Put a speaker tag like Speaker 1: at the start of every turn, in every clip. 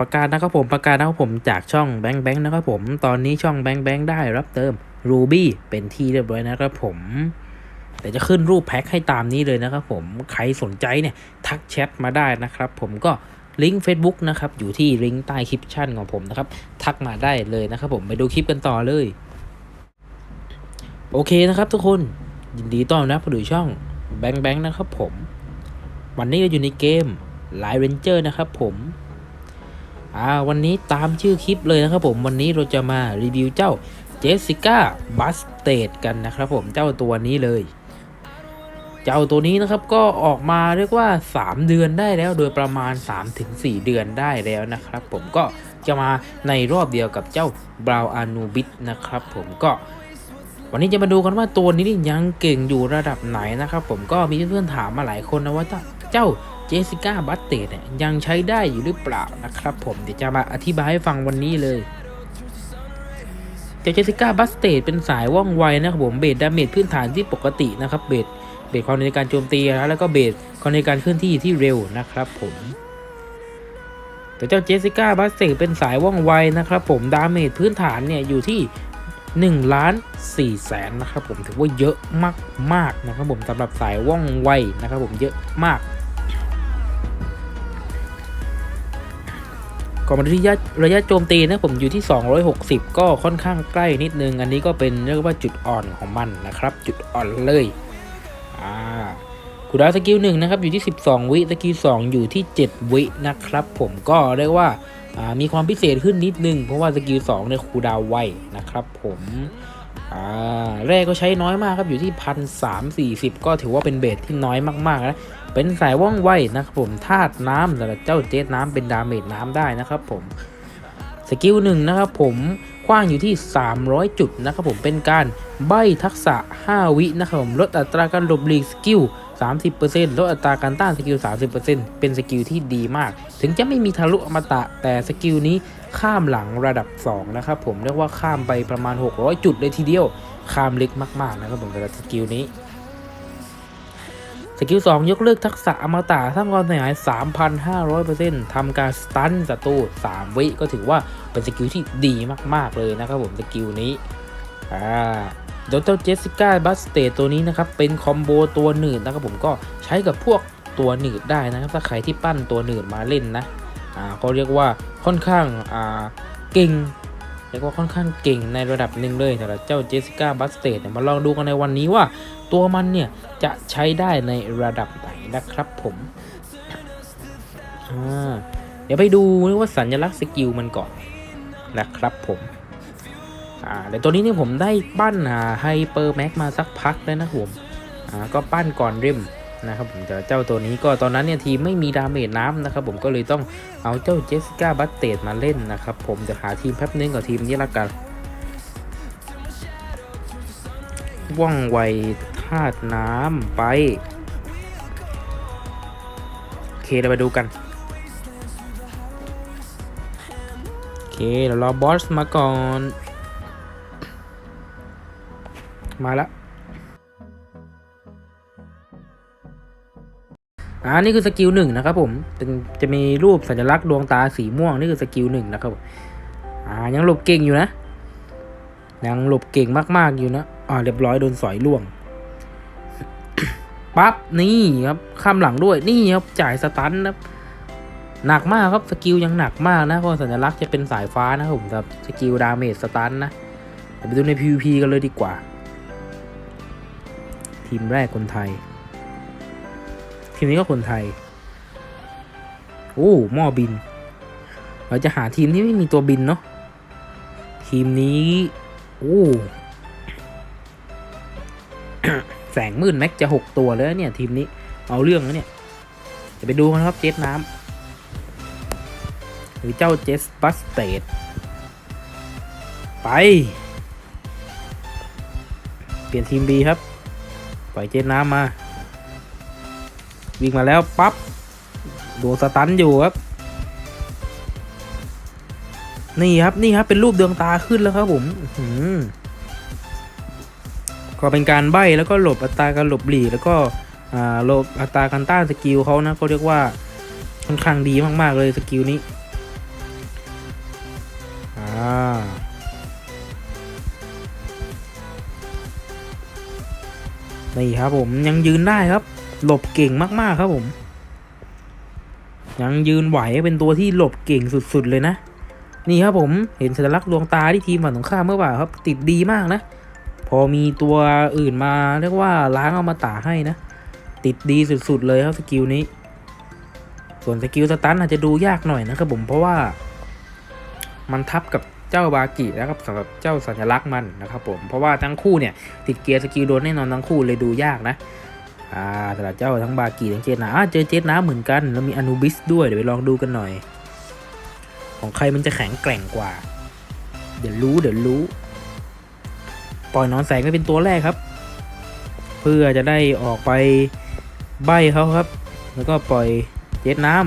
Speaker 1: ประกาศนะครับผมประกาศนะครับผมจากช่องแบงค์แบงค์นะครับผมตอนนี้ช่องแบงค์แบงค์ได้รับเติม Ruby เป็นที่เรียบร้อยนะครับผมแต่จะขึ้นรูปแพ็คให้ตามนี้เลยนะครับผมใครสนใจเนี่ยทักแชทมาได้นะครับผมก็ลิงก์ Facebook นะครับอยู่ที่ลิงก์ใต้คลิปชั่นของผมนะครับทักมาได้เลยนะครับผมไปดูคลิปกันต่อเลย โอเคนะครับทุกคนยินดีต้อนรับเข้ดูช่องแบงค์แบงค์นะครับผม วันนี้เราอยู่ในเกม l i เ e Ranger นะครับผม อ่าวันนี้ตามชื่อคลิปเลยนะครับผมวันนี้เราจะมารีวิวเจ้าเจสสิก้าบัสเตดกันนะครับผมเจ้าตัวนี้เลย เจ้าตัวนี้นะครับก็ออกมาเรียกว่า 3 เดือนได้แล้วโดยประมาณ 3-4 เดือนได้แล้วนะครับ ผมก็จะมาในรอบเดียวกับเจ้าบราวอานูบิ t นะครับ ผมก็วันนี้จะมาดูกันว่าตัวนี้ยังเก่งอยู่ระดับไหนนะครับ ผมก็มีเพื่อนๆถามมาหลายคนนะว่าเจ้า เจสสิก้าบัตเตดเนี่ยยังใช้ได้อยู่หรือเปล่านะครับผมเดี๋ยวจะมาอธิบายให้ฟังวันนี้เลยเจ้าเจสสิก้าบัตเตดเป็นสายว่องไวนะครับผมเบสดาเมจพื้นฐานที่ปกตินะครับเบสเบสความในการโจมตีนะแล้วก็เบสความในการเคลื่อนที่ที่เร็วนะครับผมแต่เจ้าเจสสิก้าบัสเตดเป็นสายว่องไวนะครับผมดาเมจพื้นฐานเนี่ยอยู่ที่1ล้าน4แสนนะครับผมถือว่าเยอะมากมากๆนะครับผมสำหรับสายว่องไวนะครับผมเยอะมาก ก่อนมาที่ระยะโจมตีนะผมอยู่ที่ 260 ก็ค่อนข้างใกล้นิดนึง อันนี้ก็เป็นเรียกว่าจุดอ่อนของมันนะครับ จุดอ่อนเลยอ่าคูดาวสกิลหนึ่งนะครับอยู่ที่ 12 วิสกิล2อยู่ที่ 7 วินะครับ ผมก็เรียกว่าามีความพิเศษขึ้นนิดนึง เพราะว่าสกิล2เนี่ยคูดาวไวนะครับ ผมแรกก็ใช้น้อยมากครับอยู่ที่พันสามสี่สิบก็ถือว่าเป็นเบสที่น้อยมากๆนะ เป็นสายว่องไวนะครับผมธาตุน้ำสำหรับเจ้าเจสน้ำเป็นดาเมจน้ำได้นะครับผมสกิลหนึ่งนะครับผมกว้างอยู่ที่ 300 จุดนะครับผมเป็นการใบทักษะ 5 วินะครับผมลดอัตราการหลบหลีกสกิล 30%ลดอัตราการต้านสกิล 30%เป็นสกิลที่ดีมาก ถึงจะไม่มีทะลุอมตะแต่สกิลนี้ข้ามหลังระดับ 2 นะครับผมเรียกว่าข้ามไปประมาณ 600 จุดเลยทีเดียว ข้ามเล็กมาก ๆ นะครับผมสำหรับสกิลนี้ สกิล2ยกเลิกทักษะอมตะสร้างความเสียหาย 3,500%ทำการสตันศัตรู3 วิก็ถือว่าเป็นสกิลที่ดีมาก ๆ เลยนะครับผมสกิลนี้อ่าโดยเจ้าเจสสิก้าบัสเตตัวนี้นะครับ เป็นคอมโบตัวหนืดนะครับผมก็ใช้กับพวกตัวหนืดได้นะครับ ถ้าใครที่ปั้นตัวหนืดมาเล่นนะอ่าก็เรียกว่าค่อนข้างอ่าเก่ง เรียกว่าค่อนข้างเก่งในระดับหนึ่งเลยสำหรับเจ้าเจสสิก้าบัสเตเนี่ยมาลองดูกันในวันนี้ว่า ตัวมันเนี่ยจะใช้ได้ในระดับไหนนะครับผมเดี๋ยวไปดูว่าสัญลักษณ์สกิลมันก่อนนะครับผมแต่ตัวนี้เนี่ยผมได้ปั้นไฮเปอร์แม็กมาสักพักแล้วนะผมก็ปั้นก่อนริม นะครับผมแต่เจ้าตัวนี้ก็ตอนนั้นเนี่ยทีมไม่มีดาเมจน้ำนะครับผมก็เลยต้องเอาเจ้าเจสสิก้าบัตเตดมาเล่นนะครับผมจะหาทีมแป๊บนึงกับทีมนี้ละกันว่องไวธาตุน้ำไปโอเคเราไปดูกันโอเคเดี๋ยวรอบอสมาก่อน มาแล้ว อ่านี่คือสกิลหนึ่งนะครับผมจะมีรูปสัญลักษณ์ดวงตาสีม่วงนี่คือสกิลหนึ่งนะครับอ่ายังหลบเก่งอยู่นะ ยังหลบเก่งมากๆอยู่นะอ่าเรียบร้อยโดนสอยล่วงปั๊บนี่ครับข้ามหลังด้วยนี่ครับจ่ายสตันนะครับหนักมากครับสกิลยังหนักมากนะเพราะสัญลักษณ์จะเป็นสายฟ้านะครับผมครับสกิลดาเมจสตันนะไปดูใน PVP กันเลยดีกว่า ทีมแรกคนไทย ทีมนี้ก็คนไทย โอ้หม้อบิน เราจะหาทีมที่ไม่มีตัวบินเนาะ ทีมนี้ โอ้แสงมืดแม็กจะหกตัวแล้วเนี่ย ทีมนี้ เอาเรื่องแล้วเนี่ยจะไปดูกันครับเจ็ตน้ำหรือเจ้าเจสบัสเตดไป เปลี่ยนทีม B ครับ ปล่อยเจ็ตน้ำมา วิ่งมาแล้วปั๊บโดนสตันอยู่ครับ นี่ครับนี่ครับเป็นรูปดวงตาขึ้นแล้วครับผมก็เป็นการใบ้แล้วก็หลบอัตราการหลบหลีแล้วก็หลบอัตราการต้านสกิลเขานะก็เรียกว่าค่อนข้างดีมาก ๆ เลยสกิลนี้นี่ครับผมยังยืนได้ครับ หลบเก่งมากๆครับผม ยังยืนไหวเป็นตัวที่หลบเก่งสุดๆเลยนะ นี่ครับผมเห็นสัญลักษณ์ดวงตาที่ทีมฝั่งตรงข้ามเมื่อบ่าครับ ติดดีมากนะ พอมีตัวอื่นมาเรียกว่าล้างเอามาตาให้นะ ติดดีสุดๆเลยครับสกิลนี้ ส่วนสกิลสตันอาจจะดูยากหน่อยนะครับผมเพราะว่า มันทับกับเจ้าบากิแล้วครับสำหรับเจ้าสัญลักษณ์มันนะครับผมเพราะว่าทั้งคู่เนี่ยติดเกียร์สกิลโดนแน่นอนทั้งคู่เลยดูยากนะ อ่าสำหรับเจ้าทั้งบากิทั้งเจตนาอ่าเจอเจตนาเหมือนกัน แล้วมีอนูบิสด้วย เดี๋ยวไปลองดูกันหน่อย ของใครมันจะแข็งแกร่งกว่า เดี๋ยวรู้เดี๋ยวรู้ ปล่อยนอนแสงไปเป็นตัวแรกครับ เพื่อจะได้ออกไปใบเขาครับ แล้วก็ปล่อยเจ็ดน้ำ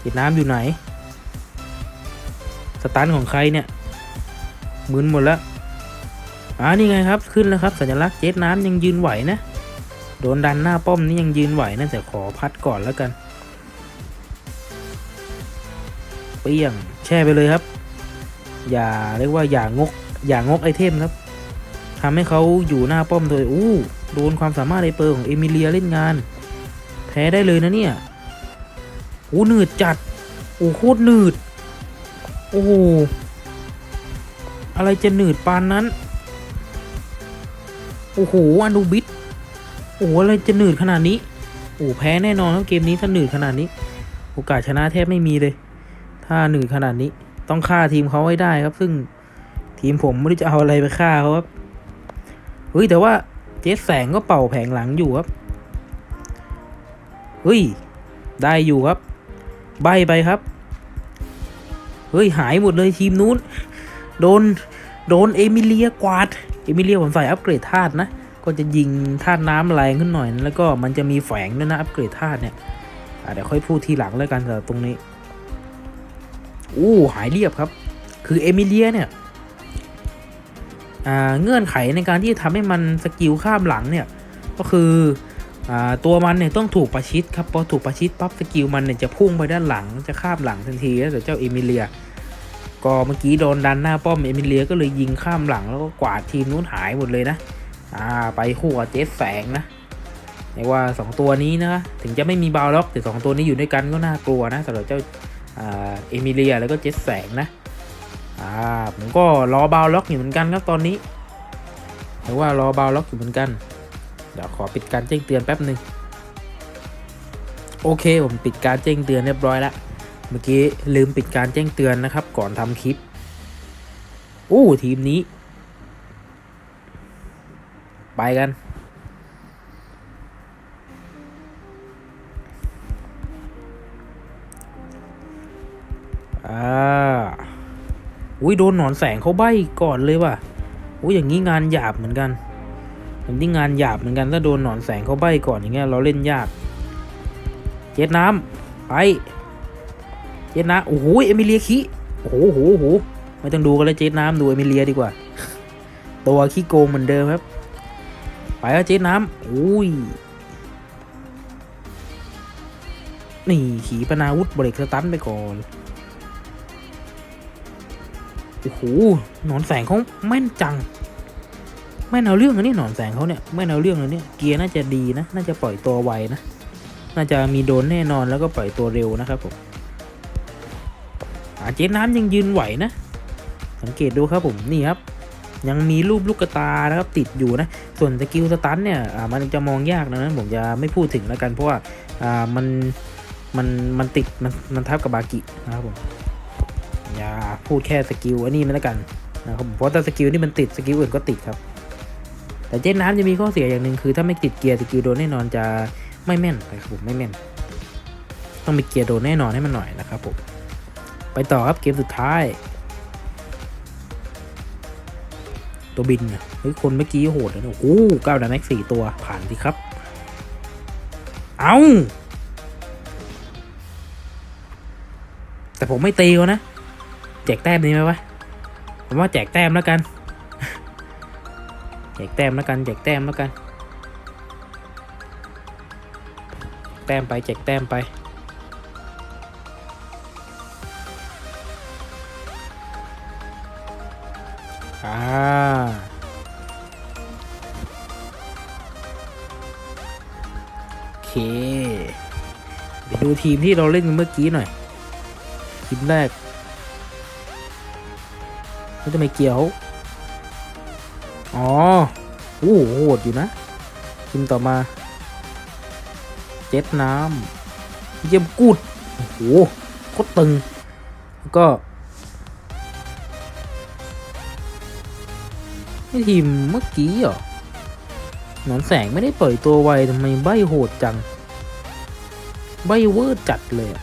Speaker 1: เจ็ดน้ำอยู่ไหน สตันของใครเนี่ยมึนหมดแล้ว อ่านี่ไงครับขึ้นแล้วครับสัญลักษณ์เจ็ดน้ำยังยืนไหวนะ โดนดันหน้าป้อมนี่ยังยืนไหวนะแต่ขอพัดก่อนแล้วกัน เปี้ยงแช่ไปเลยครับ อย่าเรียกว่าอย่างกอย่างงกไอเทมครับทำให้เขาอยู่หน้าป้อมโดยอู้โดนความสามารถไอเปอร์ของเอมิเลียเล่นงาน แพ้ได้เลยนะเนี่ยโอ้หนืดจัด โอ้โคตรหนืด โอ้อะไรจะหนืดปานนั้น โอ้โหอันดูบิดโอ้โหอะไรจะหนืดขนาดนี้โอ้แพ้แน่นอนครับเกมนี้ถ้าหนืดขนาดนี้ โอกาสชนะแทบไม่มีเลย ถ้าหนืดขนาดนี้ ต้องฆ่าทีมเขาให้ได้ครับ ซึ่งทีมผมไม่รู้จะเอาอะไรไปฆ่าเขาครับเฮ้ยแต่ว่าเจสแสงก็เป่าแผงหลังอยู่ครับเฮ้ยได้อยู่ครับ ใบไปครับเฮ้ยหายหมดเลยทีมนู้น โดน โดนเอมิเลียกวาด เอมิเลียผมใส่อัปเกรดธาตุนะ ก็จะยิงธาตุน้ำแรงขึ้นหน่อยนะแล้วก็มันจะมีแฝงด้วยนะอัปเกรดธาตุเนี่ยอะเดี๋ยวค่อยพูดทีหลังแล้วกันสำหรับตรงนี้อู้หายเรียบครับ คือเอมิเลียเนี่ยอ่าเงื่อนไขในการที่จะทำให้มันสกิลข้ามหลังเนี่ย ก็คืออตัวมันเนี่ยต้องถูกประชิดครับพอถูกประชิดปั๊บสกิลมันเนี่ยจะพุ่งไปด้านหลังจะข้ามหลังทันทีแล้วเจ้าเอมิเลีย ก็เมื่อกี้โดนดันหน้าป้อมเอมิเลียก็เลยยิงข้ามหลังแล้วก็กวาดทีมนู้นหายหมดเลยนะ อ่าไปคู่กับเจสแสงนะเรียกว่า 2 ตัวนี้นะถึงจะไม่มีบาวล็อกแต่ 2 ตัวนี้อยู่ด้วยกันก็น่ากลัวนะสำหรับเจ้าอ่าเอมิเลียแล้วก็เจสแสงนะอ่าผมก็รอบาวล็อกอยู่เหมือนกันครับตอนนี้เรียกว่ารอบาวล็อกอยู่เหมือนกัน เดี๋ยวขอปิดการแจ้งเตือนแป๊บหนึ่งโอเคผมปิดการแจ้งเตือนเรียบร้อยแล้ว เมื่อกี้ลืมปิดการแจ้งเตือนนะครับ ก่อนทำคลิป โอ้ ทีมนี้ ไปกัน อ่า อุ้ยโดนหนอนแสงเขาใบก่อนเลยว่ะอุ้ยอย่างนี้งานหยาบเหมือนกันอย่างนี้งานหยาบเหมือนกันถ้าโดนหนอนแสงเขาใบก่อนอย่างเงี้ยเราเล่นยาก เจ็ดน้ำไป เจ็ดน้ำโอ้โหเอมิเลียคิโอ้โหโอ้โหโหไม่ต้องดูกันเลยเจ็ดน้ำดูเอมิเลียดีกว่า ตัวขี้โกงเหมือนเดิมครับ ไปแล้วเจ็ดน้ำอุ้ยนี่ขี่ปนาวุธเบรกสตันไปก่อนโอ้โหหนอนแสงเขาแม่นจังแม่นเอาเรื่องอันนี้หนอนแสงเขาเนี่ยแม่นเอาเรื่องเลยเนี่ยเกียร์น่าจะดีนะ น่าจะปล่อยตัวไวนะ น่าจะมีโดนแน่นอนแล้วก็ปล่อยตัวเร็วนะครับผม อาเจ๊น้ำยังยืนไหวนะ สังเกตดูครับผมนี่ครับ ยังมีรูปลูกกระตานะครับติดอยู่นะ ส่วนสกิลสตันเนี่ยมันจะมองยากนะนั้นผมจะไม่พูดถึงแล้วกันเพราะว่ามันมันมันติดมันมันทับกับบากินะครับผมอย่าพูดแค่สกิลอันนี้มันแล้วกันนะครับผมเพราะถ้าสกิลนี่มันติดสกิลอื่นก็ติดครับ แต่เจ๊น้ำจะมีข้อเสียอย่างหนึ่งคือ ถ้าไม่ติดเกียร์สกิลโดนแน่นอนจะไม่แม่นนะครับผมไม่แม่น ต้องมีเกียร์โดนแน่นอนให้มันหน่อยนะครับผม ไปต่อครับเกมสุดท้าย ตัวบินเนี่ยเฮ้ยคนเมื่อกี้โหดเลยนะโอ้โหเก้าดาแม็กสี่ตัวผ่านสิครับ เอาแต่ผมไม่ตีเขานะ แจกแต้มดีไหมวะ ผมว่าแจกแต้มแล้วกัน แจกแต้มแล้วกัน แจกแต้มแล้วกัน แต้มไปแจกแต้มไป อ่าโอเคไปดูทีมที่เราเล่นเมื่อกี้หน่อย ทีมแรกเขาจะไม่เกี่ยว อ๋อโอ้โหโหดอยู่นะ ทีมต่อมา เจ็ดน้ำเยี่ยมกูดโอ้โหโคตรตึง ก็ นี่ทีมเมื่อกี้เหรอหนอนแสงไม่ได้ปล่อยตัวไวทำไมใบโหดจัง ใบเวอร์จัดเลยอะ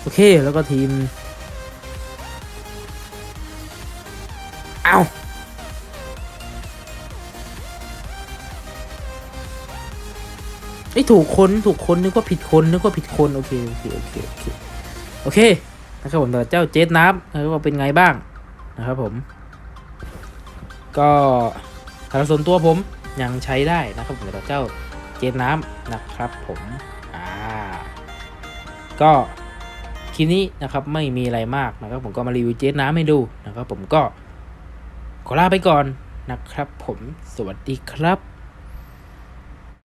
Speaker 1: โอเคแล้วก็ทีม เอาไอ้ถูกคนถูกคนนึกว่าผิดคนนึกว่าผิดคน โอเค โอเค โอเค โอเค โอเคนะครับผมแต่เจ้าเจสน้ำนะครับว่าเป็นไงบ้าง นะครับผม ก็สำหรับส่วนตัวผมยังใช้ได้นะครับผมกับเจ้าเจนน้ำนะครับผมอ่าก็คลิปนี้นะครับไม่มีอะไรมากนะครับ ผมก็มารีวิวเจนน้ำให้ดูนะครับ ผมก็ขอลาไปก่อนนะครับ ผมสวัสดีครับ